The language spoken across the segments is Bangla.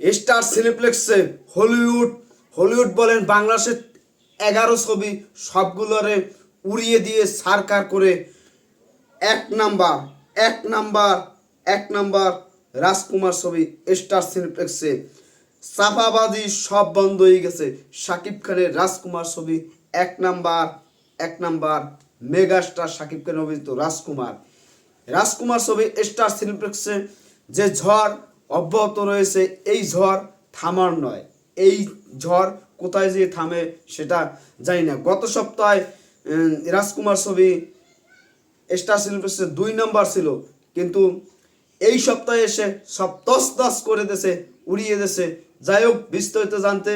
স্টার সিনেপ্লেক্সে হলিউড হলিউড বলেন বাংলাদেশের এগারো ছবি সবগুলোরে উড়িয়ে দিয়ে সারকার করে এক নাম্বার এক নাম্বার এক নাম্বার রাজকুমার ছবি স্টার সিনেপ্লেক্সে। সাফাবাজি সব বন্ধ হয়ে গেছে। শাকিব খানের রাজকুমার ছবি এক নাম্বার এক নাম্বার মেগাস্টার শাকিব খানের অভিনীত রাজকুমার। রাজকুমার ছবি স্টার সিনেপ্লেক্সে যে ঝড় অব্যাহত রয়েছে এই ঝড় থামার নয়। এই ঝড় কোথায় যে থামে সেটা জানি না। গত সপ্তাহে রাজকুমার ছবি স্টার সিনেপ্লেক্সে দুই নম্বর ছিল, কিন্তু এই সপ্তাহে এসে সব তস তস করে দেছে উড়িয়ে দেছে যাই হোক, বিস্তারিত জানতে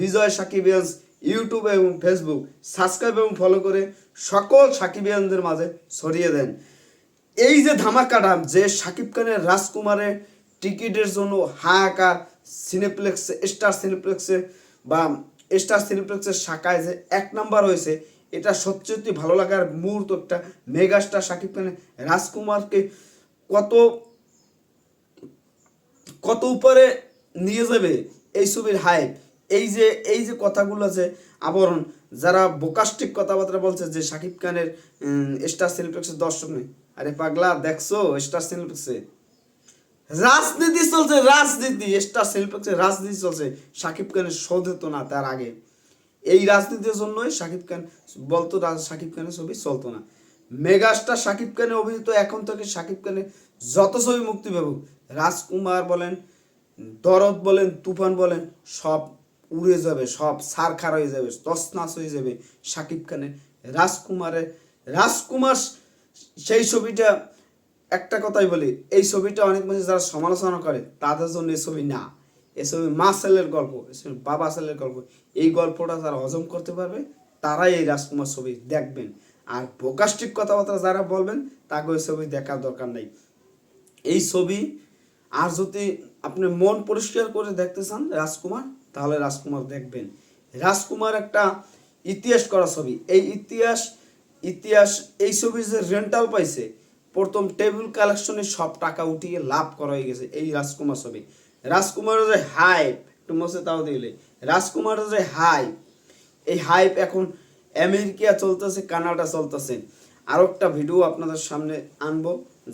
বিজয় সাকিবিয়ান্স ইউটিউব এবং ফেসবুক সাবস্ক্রাইব এবং ফলো করে সকল সাকিবিয়ানদের মাঝে ছড়িয়ে দেন। এই যে ধামাকাটা যে সাকিব খানের রাজকুমারের টিকিটের জন্য হাহাকার, সিনেপ্লেক্সে, স্টার সিনেপ্লেক্সে বা স্টার সিনেপ্লেক্সের শাখায় যে এক নাম্বার হয়েছে এটা সত্যি ভালো লাগার মুহূর্ত একটা মেগাস্টার সাকিব খানের রাজকুমারকে কত কত উপরে নিয়ে যাবে এই ছবির হাইপ এই যে এই যে কথাগুলো আছে আবরণ, যারা বোকাস্টিক কথাবার্তা বলছে যে শাকিব খানের স্টার সিনেপ্লেক্সের দর্শক নেই আরে পাগলা, দেখছ স্টার সিনেপ্লেক্সে? রাজনীতি চলছে, রাজনীতি। স্টার সিনেপ্লেক্সে রাজনীতি চলছে। শাকিব খানের শোধ হতো না, তার আগে। এই রাজনীতির জন্যই শাকিব খান বলতো শাকিব খানের ছবি চলতো না। মেগাস্টার শাকিব খানের অভিনীত, এখন থেকে শাকিব খানের যত ছবি মুক্তি পাবো, রাজকুমার বলেন, দরদ বলেন, তুফান বলেন, সব উড়ে যাবে, সব সারখার হয়ে যাবে তসনাস হয়ে যাবে শাকিব খানের রাজকুমারের রাজকুমার সেই ছবিটা একটা কথাই বলি, এই ছবিটা অনেক মানুষ যারা সমালোচনা করে, তাদের জন্য এই ছবি না। এই ছবি মা ছেলের গল্প বাবা ছেলের গল্প। এই গল্পটা যারা হজম করতে পারবে, তারাই এই রাজকুমার ছবি দেখবেন। আর প্রকাষ্টিক কথাবার্তা যারা বলবেন, তাকে ওই ছবি দেখার দরকার নেই। এই ছবি, আর যদি আপনি মন পরিষ্কার করে দেখতে চান রাজকুমার, তাহলে রাজকুমার দেখবেন। রাজকুমার একটা ইতিহাস করা ছবি। এই ইতিহাস ইতিহাস, এই ছবি যে রেন্টাল পাইছে প্রথম টেবিল কালেকশনে সব টাকা উঠিয়ে লাভ করা হয়ে গেছে এই রাজকুমার ছবি। রাজকুমারের যে হাইপ একটু মসে তাও দিলে রাজকুমারের যে হাইপ এই হাইপ এখন আমেরিকা চলতেছে, কানাডা চলতেছে। আরও একটা ভিডিও আপনাদের সামনে আনব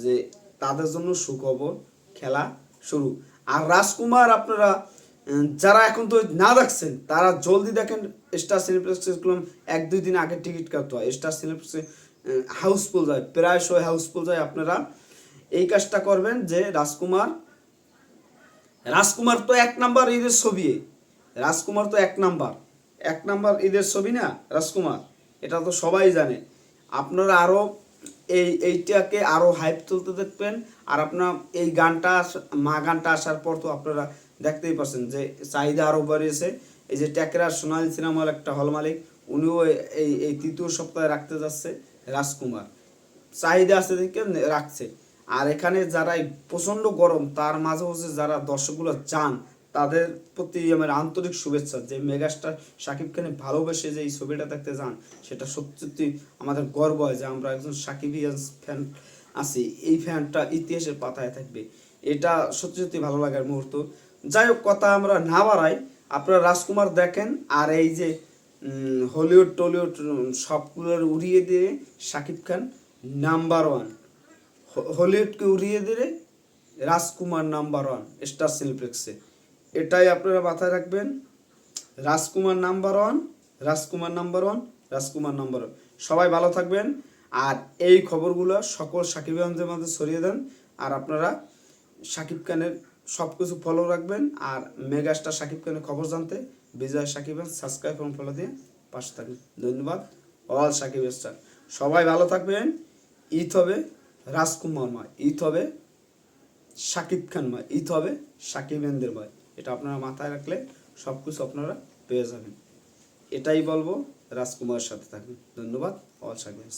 যে তাদের জন্য সুখবর খেলা শুরু। আর রাজকুমার আপনারা যারা এখন তো না দেখছেন, তারা জলদি দেখেন স্টার সিনেপ্লেক্সে এক দুই দিন আগে টিকিট কাটতে হয়। স্টার সিনেপ্লেক্সে হাউসফুল যায় প্রায় সময় হাউসফুল যায় আপনারা। এই কাজটা করবেন যে রাজকুমার রাজকুমার তো এক নাম্বার ঈদের ছবি রাজকুমার তো এক নাম্বার। এক নাম্বার ঈদের ছবি না, রাজকুমার? এটা তো সবাই জানে। আপনারা আরও এই, এইটাকে আরও হাইপ তুলতে দেখবেন। আর আপনার এই গানটা মা গানটা আসার পর তো আপনারা দেখতেই পাচ্ছেন যে চাহিদা আরও বেড়েছে এই যে ট্যাকরা সোনালী সিনেমার একটা হল মালিক, উনিও এই এই তৃতীয় সপ্তাহে রাখতে যাচ্ছে। রাজকুমার। চাহিদা আছে দেখে রাখছে। আর এখানে যারা এই প্রচণ্ড গরম, তার মাঝে মাঝে যারা দর্শকগুলো চান, তাদের প্রতি আমার আন্তরিক শুভেচ্ছা যে মেগাস্টার শাকিব খানের ভালোবেসে যে এই ছবিটা দেখতে যান, সেটা সত্যি আমাদের গর্ব হয় যে আমরা একজন সাকিবিয়ান্স ফ্যান আছি। এই ফ্যানটা ইতিহাসের পাতায় থাকবে। এটা সত্যি সত্যি ভালো লাগার মুহূর্ত। যাই হোক, কথা আমরা না বাড়াই, আপনারা রাজকুমার দেখেন, আর এই যে হলিউড, টলিউড সবগুলোর উড়িয়ে দিয়ে শাকিব খান নাম্বার ওয়ান। হলিউডকে উড়িয়ে দিলে রাজকুমার নাম্বার ওয়ান, স্টার সিনেপ্লেক্সে। এটাই আপনারা মাথায় রাখবেন। Rajkumar number one, Rajkumar number one, Rajkumar number one. সবাই ভালো থাকবেন। আর এই খবরগুলো সকল সাকিবানদের মধ্যে ছড়িয়ে দেন। আর আপনারা সাকিব খানের সব কিছু ফলো রাখবেন। আর মেগাস্টার সাকিব খানের খবর জানতে বিজয় সাকিব সাবস্ক্রাইব এবং ফলো দিয়ে পাশে থাকবেন। ধন্যবাদ। অল সাকিব স্টার সবাই ভালো থাকবেন। ঈদ হবে রাজকুমার মা ঈদ হবে সাকিব খান মা ঈদ হবে সাকিবেন্দ্র ময়। এটা আপনারা মাথায় রাখলে সব কিছু আপনারা পেয়ে যাবেন। এটাই বলব, রাজকুমারের সাথে থাকবেন। ধন্যবাদ। অল সাকিব